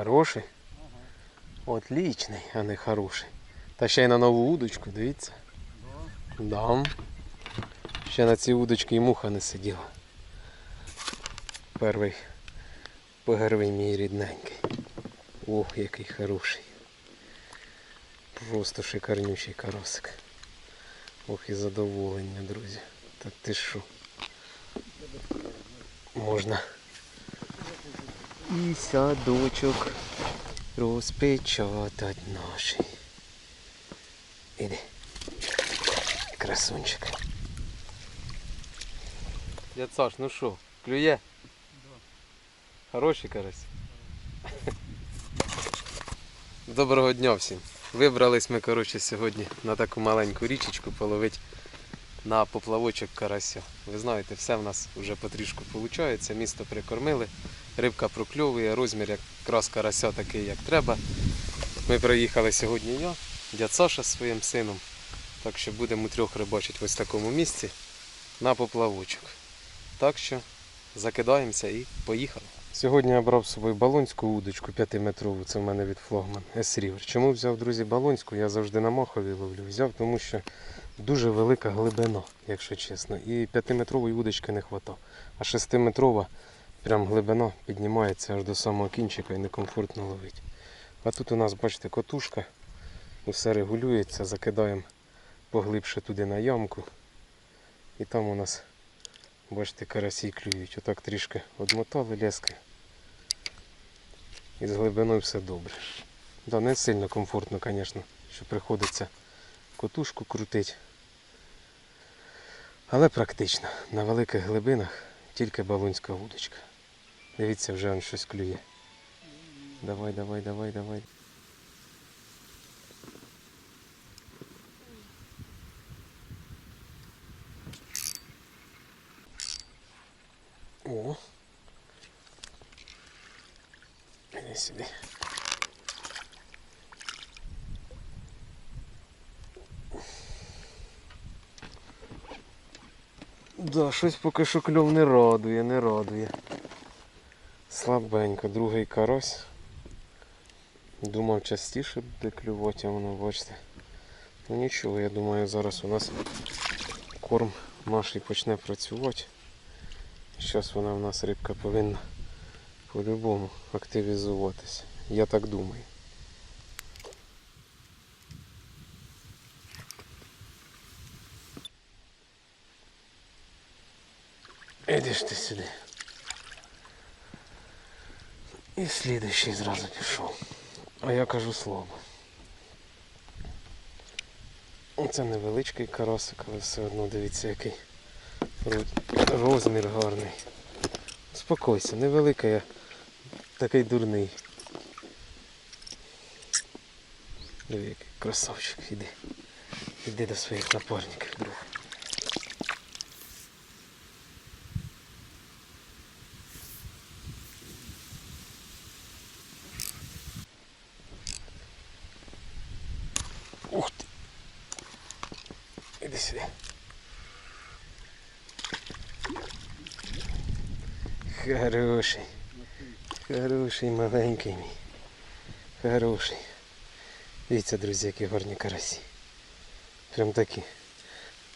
Хороший? Отличний, а не хороший. Та ще й на нову удочку, дивіться. Да. Ще на цій удочці і муха не сиділа. Перший погервий мій рідненький. Ох, який хороший. Просто шикарнючий карасик. Ох і задоволення, друзі. Та ти що? Можна. І садочок розпечатать наші. Іди. Красунчик. Дядь Саш, ну що, клює? Хороший карась. Доброго дня всім. Вибрались ми, коротше, сьогодні на таку маленьку річечку половити на поплавочок карася. Ви знаєте, все в нас вже потрішку виходить. Місто прикормили, рибка прокльовує, розмір якраз карася такий, як треба. Ми приїхали сьогодні я, дядь Саша зі своїм сином. Так що будемо трьох рибачити в ось такому місці на поплавочок. Так що закидаємося і поїхали. Сьогодні я брав з собою балонську удочку 5-метрову, це в мене від флагман S-River. Чому взяв, друзі, балонську? Я завжди на махові ловлю. Взяв, тому що дуже велика глибина, якщо чесно. І 5-метрової удочки не вистачає. А 6-метрова прям глибина піднімається аж до самого кінчика і некомфортно ловить. А тут у нас, бачите, котушка. Все регулюється, закидаємо поглибше туди на ямку. І там у нас, бачите, карасі клюють. Отак трішки одмотали лески. І з глибиною все добре. Да, не сильно комфортно, звісно, що приходиться котушку крутити. Але практично. На великих глибинах тільки балонська вудочка. Дивіться, вже он щось клює. Давай, давай, давай, давай. О. Іди сюди. Да, щось поки що кльов не радує, не радує. Слабенько, другий карась. Думав частіше буде клювати, а воно бачите. Ну нічого, я думаю, зараз у нас корм наш почне працювати. Зараз вона в нас рибка повинна по-любому активізуватися. Я так думаю. Іди ж ти сюди. І слідущий зразу пішов. А я кажу слово. Це невеличкий карасик, але все одно дивіться який розмір гарний. Успокойся, невеликий, я такий дурний. Диви, який красавчик, іди. Іди до своїх напарників, друг. Ух ти. Іди сюди. Хороший. Хороший маленький мій. Хороший. Дивіться, друзі, які гарні карасі. Прям такі.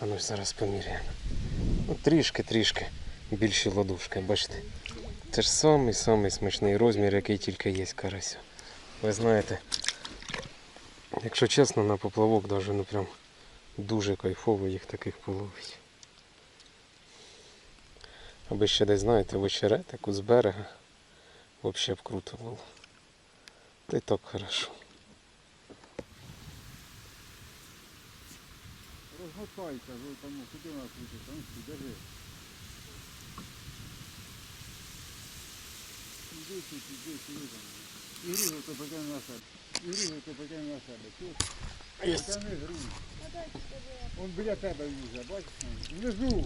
А ну зараз поміряємо. Ну, трішки, трішки більші ладушки, бачите. Це ж самий самий смачний розмір, який тільки є карася. Ви знаєте, якщо чесно, на поплавок даже ну прям дуже кайфово їх таких половить. Аби ще десь, знаєте, в очеретику з берега. Взагалі б круто було. Та й так хорошо. Розмотайся, ви там, куди нас крутить, там держи. Іди, іди, сюди там. І то потягни на себе. На себе. Он біля тебе юза, бачиш? Внизу.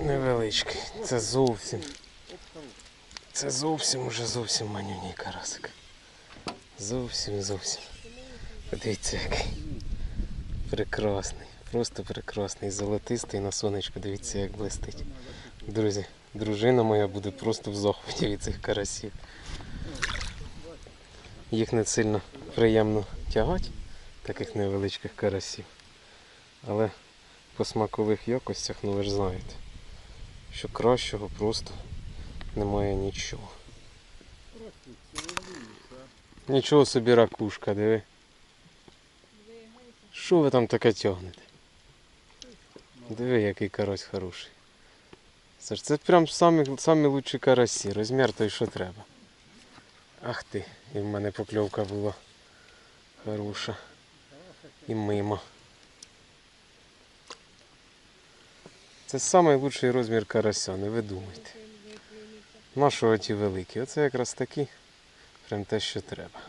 Невеличкий. Це зовсім. Це зовсім уже зовсім манюній карасик. Зовсім зовсім. Подивіться який. Прекрасний. Просто прекрасний. Золотистий на сонечку. Дивіться як блистить. Друзі, дружина моя буде просто в захваті від цих карасів. Їх не сильно приємно тягати, таких невеличких карасів. Але по смакових якостях, ну ви ж знаєте, що кращого просто немає нічого. Нічого собі ракушка, диви. Що ви там таке тягнете? Диви, який карась хороший. Це ж це прям самі, самі лучші карасі, розмір той, що треба. Ах ти, і в мене покльовка була хороша. І мимо. Це найкращий розмір карася, не ви думайте. Нашого ті великі. Оце якраз такі. Прям те, що треба.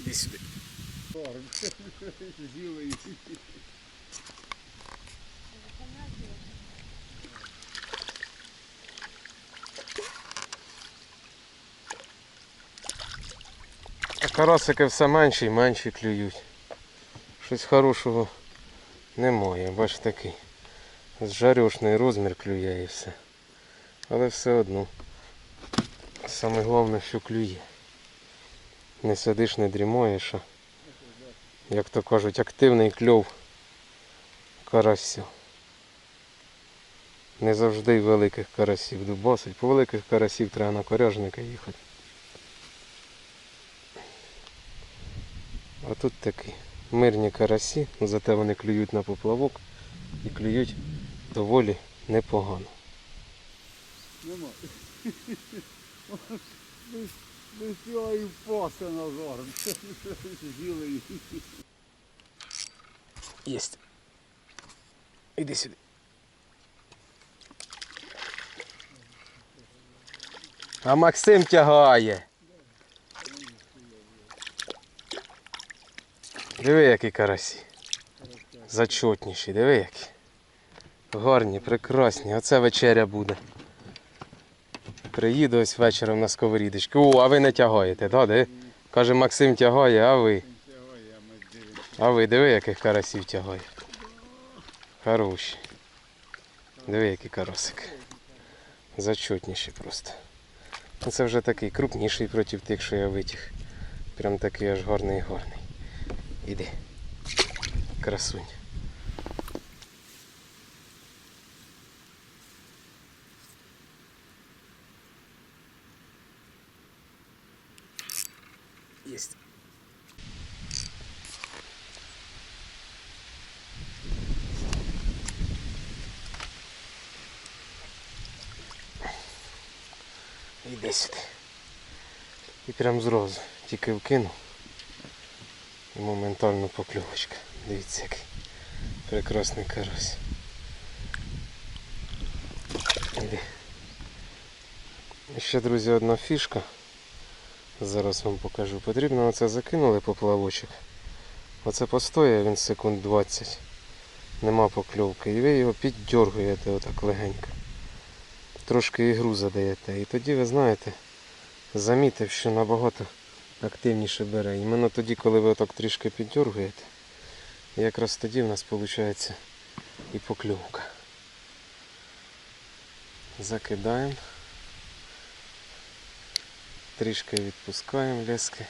Іди сюди. Корм. Їх. А карасики все менші і менші клюють. Щось хорошого немає. Бач такий. Зжарюшний розмір клює і все. Але все одно. Саме головне, що клює. Не сидиш, не дрімаєш, а як то кажуть, активний кльов карасів. Не завжди великих карасів дубасить. По великих карасів треба на коряжника їхати. А тут такі мирні карасі, зате вони клюють на поплавок і клюють доволі непогано. Нема. Без, цього і впасти на зорм. З'їли їх. Єсть. Іди сюди. А Максим тягає. Диви, які карасі. Зачотніші, диви які. Гарні, прекрасні. Оце вечеря буде. Приїду ось вечором на сковорідочку. О, а ви не тягаєте, да. Каже, Максим тягає, а ви? А ви диви, яких карасів тягає. Хороші. Диви, які карасики. Зачотніші просто. Ну, Це вже такий крупніший проти тих, що я витяг. Прям такий аж гарний гарний. Іди. Красунь. Єсть. Іди сюди. І прям зразу тільки вкинув. І моментально покльовочка. Дивіться який прекрасний карась. І ще, друзі, одна фішка. Зараз вам покажу. Потрібно оце закинули поплавочок. Оце постояє він секунд 20. Нема покльовки. І ви його піддергуєте отак легенько трошки ігру задаєте. І тоді ви знаєте, замітив, що набагато активніше бере. Іменно тоді, коли ви отак трішки піддергуєте, якраз тоді в нас виходить і покльовка. Закидаємо. Трішки відпускаємо лески.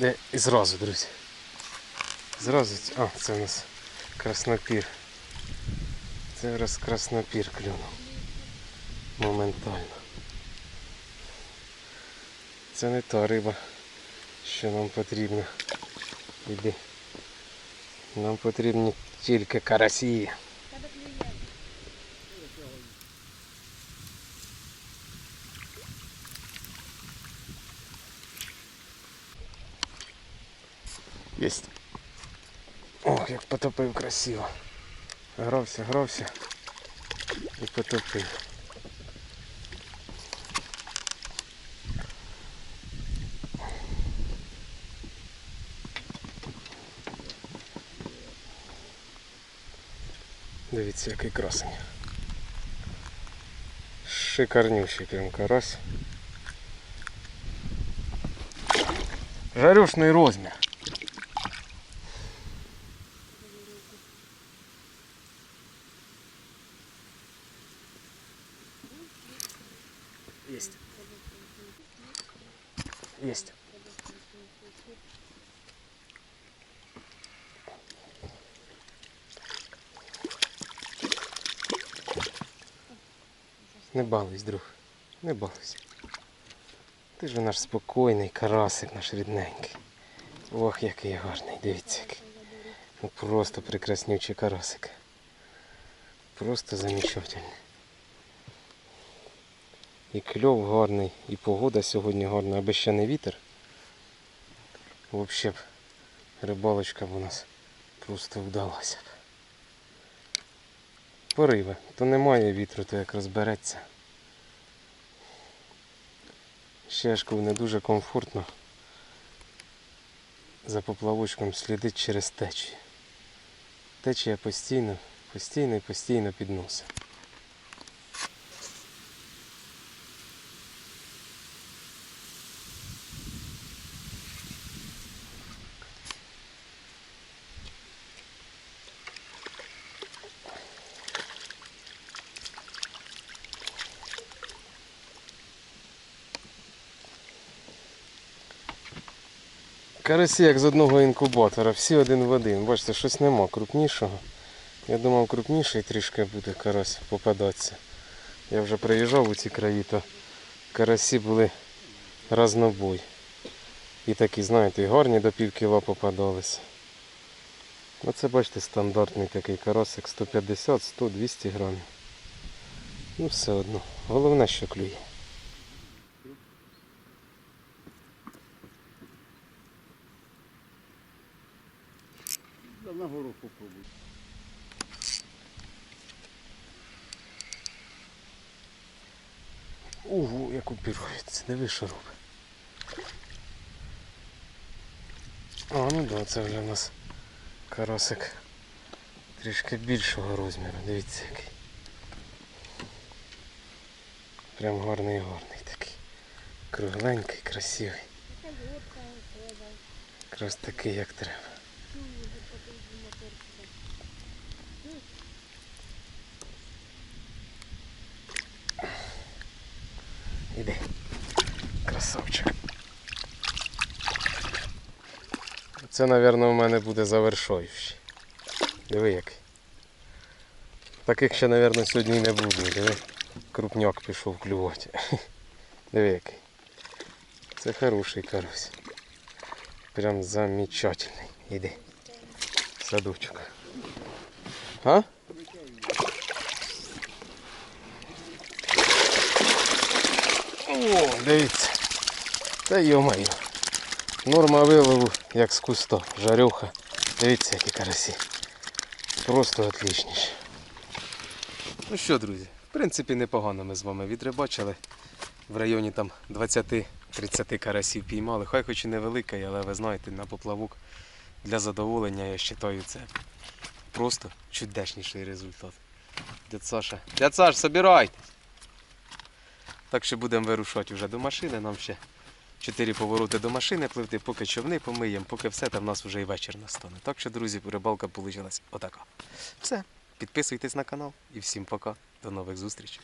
Де і зразу, друзі. Зразу. А, це у нас краснопір. Це раз краснопір клюнув. Моментально. Це не та риба, що нам потрібна. Іди. Нам потрібні тільки карасі. Єсть. Ох, як потопив красиво. Грався, грався і потопив. Дивіться, який красень. Шикарнющий прям карась. Жарюшний розмір. Не балуйся, друг. Не балуйся. Ти ж наш спокійний карасик, наш рідненький. Ох, який гарний, дивіться. Ну просто прекраснючий карасик. Просто замечательний. І кльов гарний, і погода сьогодні гарна, аби ще не вітер. Взагалі б рибалочка б у нас просто вдалася. Пориви. То немає вітру, то як розбереться. Ще ж коли не дуже комфортно за поплавочком слідить через течію. Течія постійно, постійно і постійно під Карасі як з одного інкубатора, всі один в один. Бачите, щось нема крупнішого. Я думав, крупніший трішки буде карась попадатися. Я вже приїжджав у ці краї, то карасі були разнобой. І такі, знаєте, і гарні до пів кіла попадалися. Оце бачите стандартний такий карасик 150, 100, 200 грамів. Ну все одно. Головне, що клює. Да на гору попробуй. Ого, як упірується, диви, що робить. А, ну да, це вже в нас карасик трішки більшого розміру, дивіться який. Прям гарний гарний такий. Кругленький, красивий. Якраз такий, як треба. Іди. Красавчик. Це, мабуть, у мене буде завершуючий. Диви який. Таких ще, мабуть, сьогодні не буде. Диви. Крупняк пішов клювати. Диви який. Це хороший карась. Прям замечательний. Іди. Садочок. А? О, дивіться. Та йомаю. Норма вилову, як з куста. Жарюха. Дивіться, які карасі. Просто отличніші. Ну що, друзі, в принципі, непогано ми з вами відрибачили. В районі там 20-30 карасів піймали. Хай хоч і невеликий, але ви знаєте, на поплавок для задоволення, я вважаю, це просто чудесніший результат. Дядь Саша. Дядь Саш, собирайтесь! Так що будемо вирушати вже до машини. Нам ще чотири повороти до машини пливти, поки човни помиємо, поки все там в нас вже і вечір настане. Так що, друзі, рибалка вийшла отака. Все. Підписуйтесь на канал і всім пока. До нових зустрічей.